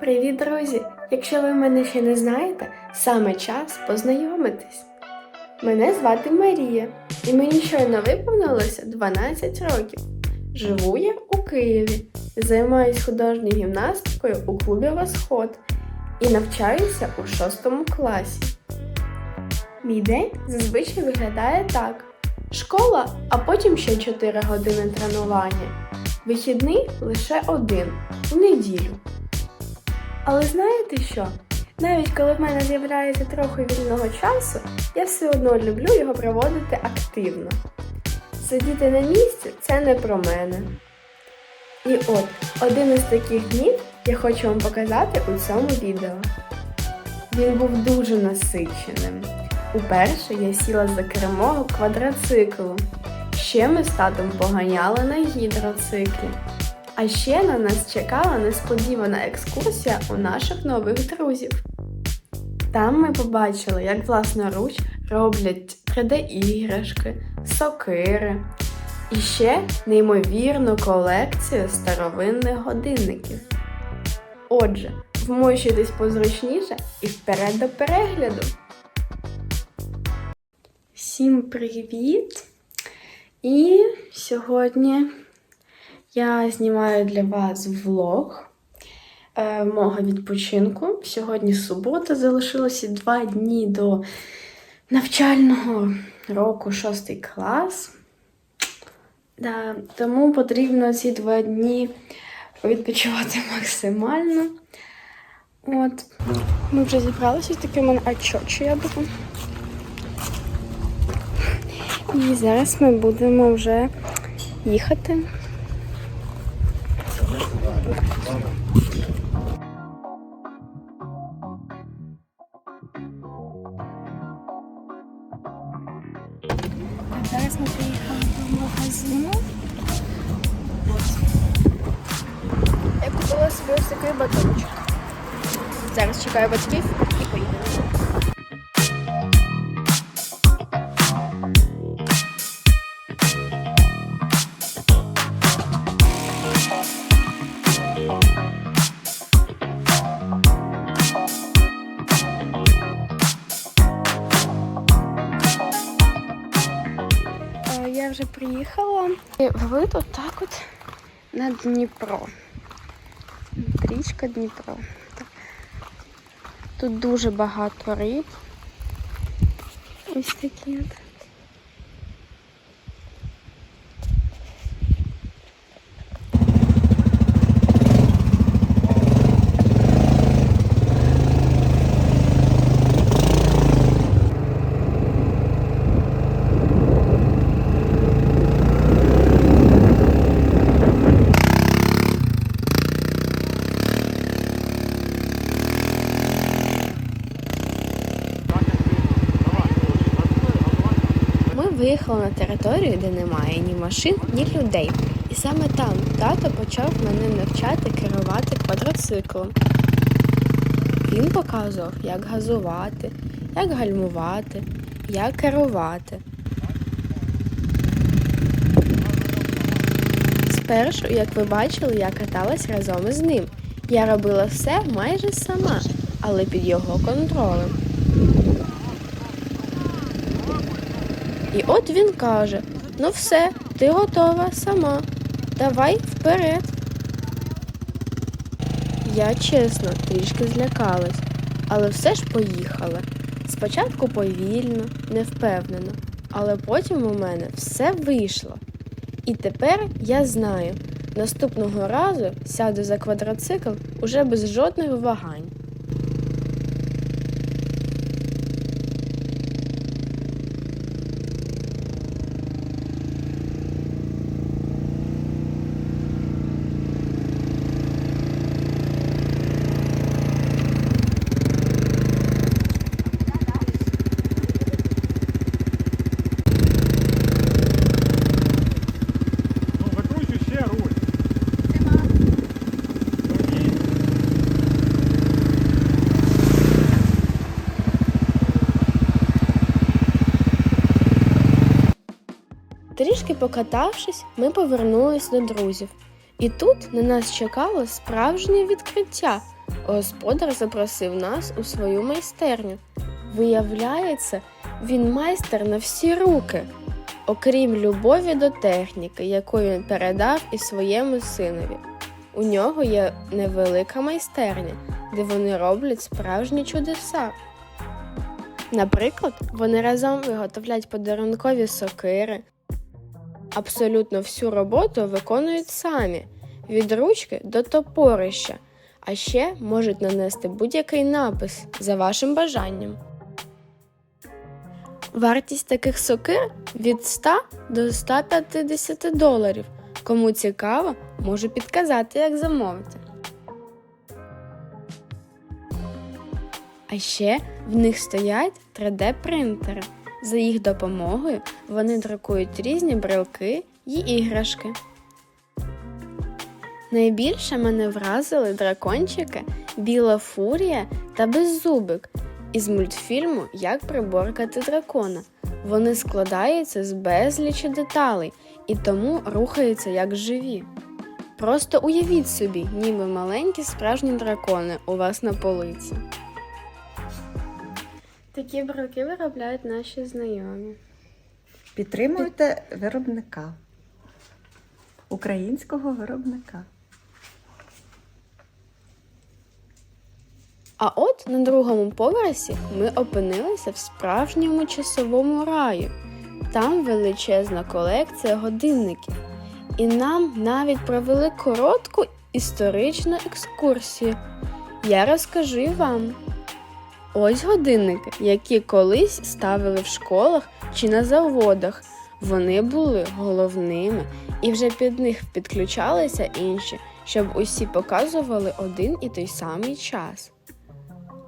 Привіт, друзі! Якщо ви мене ще не знаєте, саме час познайомитись. Мене звати Марія, і мені щойно виповнилося 12 років. Живу я у Києві, займаюсь художньою гімнастикою у клубі Восход і навчаюся у 6 класі. Мій день зазвичай виглядає так: школа, а потім ще 4 години тренування. Вихідний лише один у неділю. Але знаєте що? Навіть коли в мене з'являється трохи вільного часу, я все одно люблю його проводити активно. Сидіти на місці це не про мене. І от один із таких днів я хочу вам показати у цьому відео. Він був дуже насиченим. Уперше я сіла за кермо квадроциклу. Ще ми з татом поганяли на гідроциклі. А ще на нас чекала несподівана екскурсія у наших нових друзів. Там ми побачили, як власноруч роблять 3D-іграшки, сокири і ще неймовірну колекцію старовинних годинників. Отже, вмощуйтесь позручніше і вперед до перегляду. Всім привіт! І сьогодні я знімаю для вас влог е, мого відпочинку. Сьогодні субота, залишилося два дні до навчального року 6 клас. Да, тому потрібно ці два дні відпочивати максимально. От. Ми вже зібралися, таке в мене ачочі я беру. І зараз ми будемо вже їхати. Зараз ми приїхали до магазину. Я купила собі ось такий батончик. Зараз чекаю батьків приїхала. І вид отак от на Дніпро. Річка Дніпро. Тут дуже багато риб. Ось такі от. Ми виїхали на територію, де немає ні машин, ні людей. І саме там тато почав мене навчати керувати квадроциклом. Він показував, як газувати, як гальмувати, як керувати. Спершу, як ви бачили, я каталась разом із ним. Я робила все майже сама, але під його контролем. І от він каже: ну все, ти готова сама. Давай вперед. Я чесно трішки злякалась, але все ж поїхала. Спочатку повільно, невпевнено, але потім у мене все вийшло. І тепер я знаю, наступного разу сяду за квадроцикл уже без жодних вагань. Ну, закручу ще руль. Тоді Трішки покатавшись, ми повернулись до друзів. І тут на нас чекало справжнє відкриття. господар запросив нас у свою майстерню. Виявляється, він майстер на всі руки, окрім любові до техніки, яку він передав і своєму синові. У нього є невелика майстерня, де вони роблять справжні чудеса. Наприклад, вони разом виготовляють подарункові сокири. Абсолютно всю роботу виконують самі від ручки до топорища, а ще можуть нанести будь-який напис за вашим бажанням. Вартість таких сокир від 100 до 150 доларів. Кому цікаво, можу підказати, як замовити. А ще в них стоять 3D-принтери. За їх допомогою вони друкують різні брелки й іграшки. Найбільше мене вразили дракончики Біла Фурія та Беззубик із мультфільму Як приборкати дракона. Вони складаються з безлічі деталей і тому рухаються як живі. Просто уявіть собі, ніби маленькі справжні дракони у вас на полиці. Такі брелки виробляють наші знайомі. Підтримуйте виробника. Українського виробника. А от на другому поверсі ми опинилися в справжньому часовому раю. Там величезна колекція годинників. І нам навіть провели коротку історичну екскурсію. Я розкажу і вам. Ось годинники, які колись ставили в школах чи на заводах. Вони були головними, і вже під них підключалися інші, щоб усі показували один і той самий час.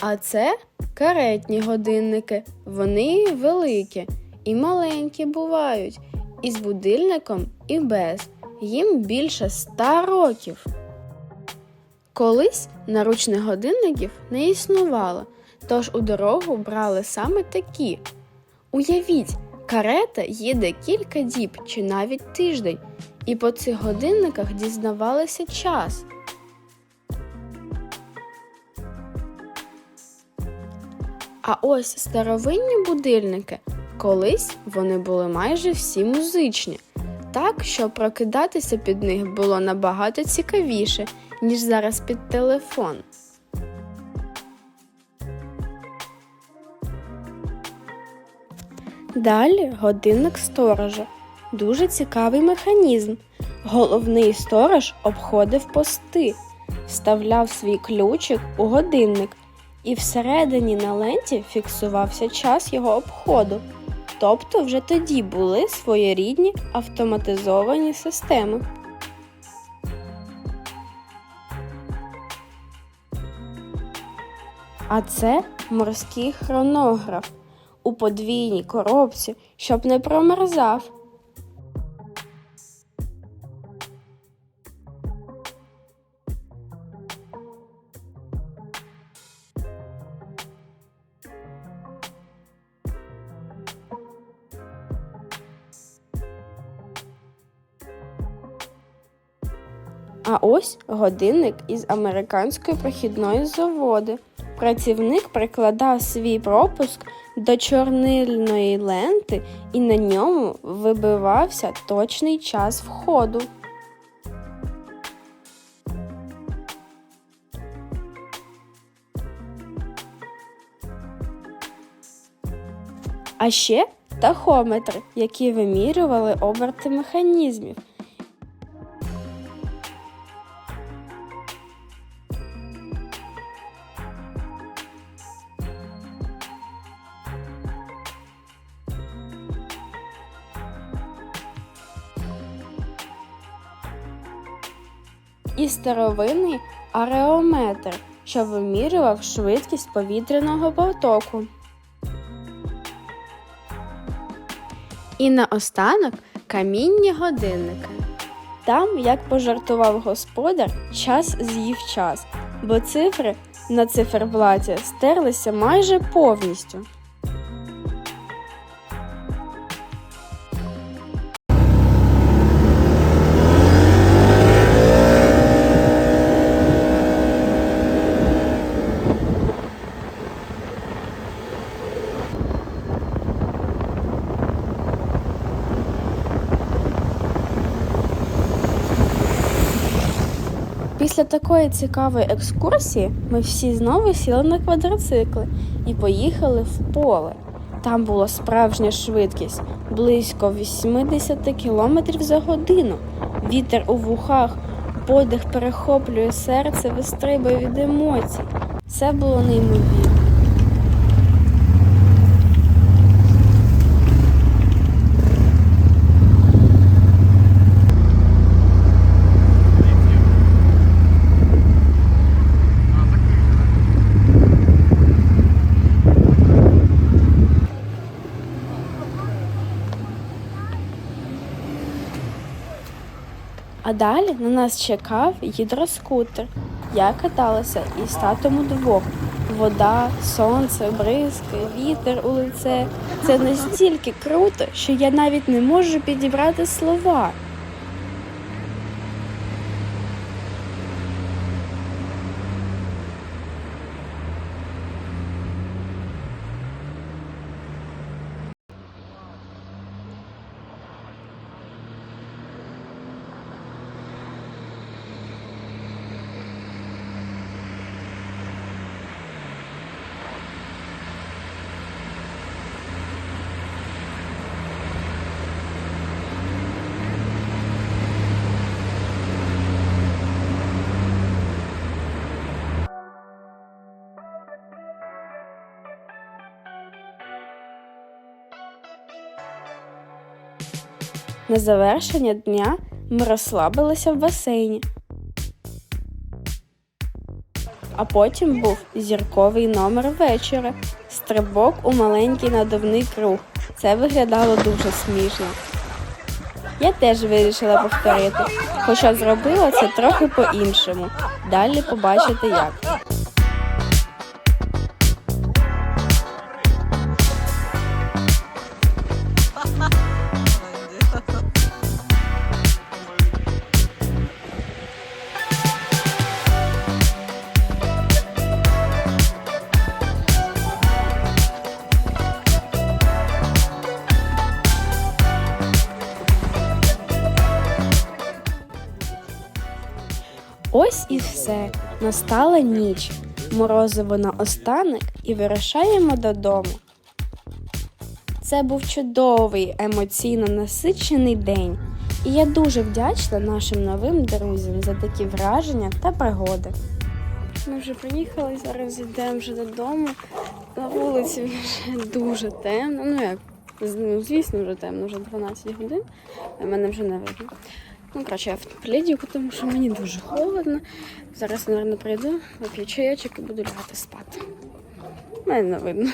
А це каретні годинники. Вони великі і маленькі бувають, і з будильником, і без. Їм більше ста років. Колись наручних годинників не існувало, тож у дорогу брали саме такі. Уявіть, карета їде кілька діб чи навіть тиждень, і по цих годинниках дізнавалися час. А ось старовинні будильники, колись вони були майже всі музичні, так що прокидатися під них було набагато цікавіше, ніж зараз під телефон. Далі годинник сторожа. Дуже цікавий механізм. Головний сторож обходив пости, вставляв свій ключик у годинник, і всередині на ленті фіксувався час його обходу. Тобто вже тоді були своєрідні автоматизовані системи. А це морський хронограф у подвійній коробці, щоб не промерзав. А ось годинник із американської прохідної заводи. Працівник прикладав свій пропуск до чорнильної ленти, і на ньому вибивався точний час входу. А ще тахометри, які вимірювали оберти механізмів. І старовинний ареометр, що вимірював швидкість повітряного потоку. І наостанок камінні годинники. Там, як пожартував господар, час з'їв час, бо цифри на циферблаті стерлися майже повністю. Після такої цікавої екскурсії ми всі знову сіли на квадроцикли і поїхали в поле. Там була справжня швидкість близько 80 км за годину. Вітер у вухах, подих перехоплює серце, вистрибує від емоцій. Це було неймовірно. А далі на нас чекав гідроскутер. Я каталася із татом удвох. Вода, сонце, бризки, вітер у лице. Це настільки круто, що я навіть не можу підібрати слова. На завершення дня ми розслабилися в басейні. А потім був зірковий номер вечора стрибок у маленький надувний круг. Це виглядало дуже смішно. Я теж вирішила повторити, хоча зробила це трохи по-іншому. Далі побачите як. Ось і все. Настала ніч. Морозиво на останок і вирушаємо додому. Це був чудовий, емоційно насичений день, і я дуже вдячна нашим новим друзям за такі враження та пригоди. Ми вже приїхали, зараз йдемо вже додому. На вулиці вже дуже темно. Ну як, ну, звісно, вже темно, вже 12 годин, мене вже не видно. Ну, коротше, я в плідіку, тому що мені дуже холодно. Зараз, мабуть, прийду, вип'ю чаєчок і буду лягати спати. Мене не видно.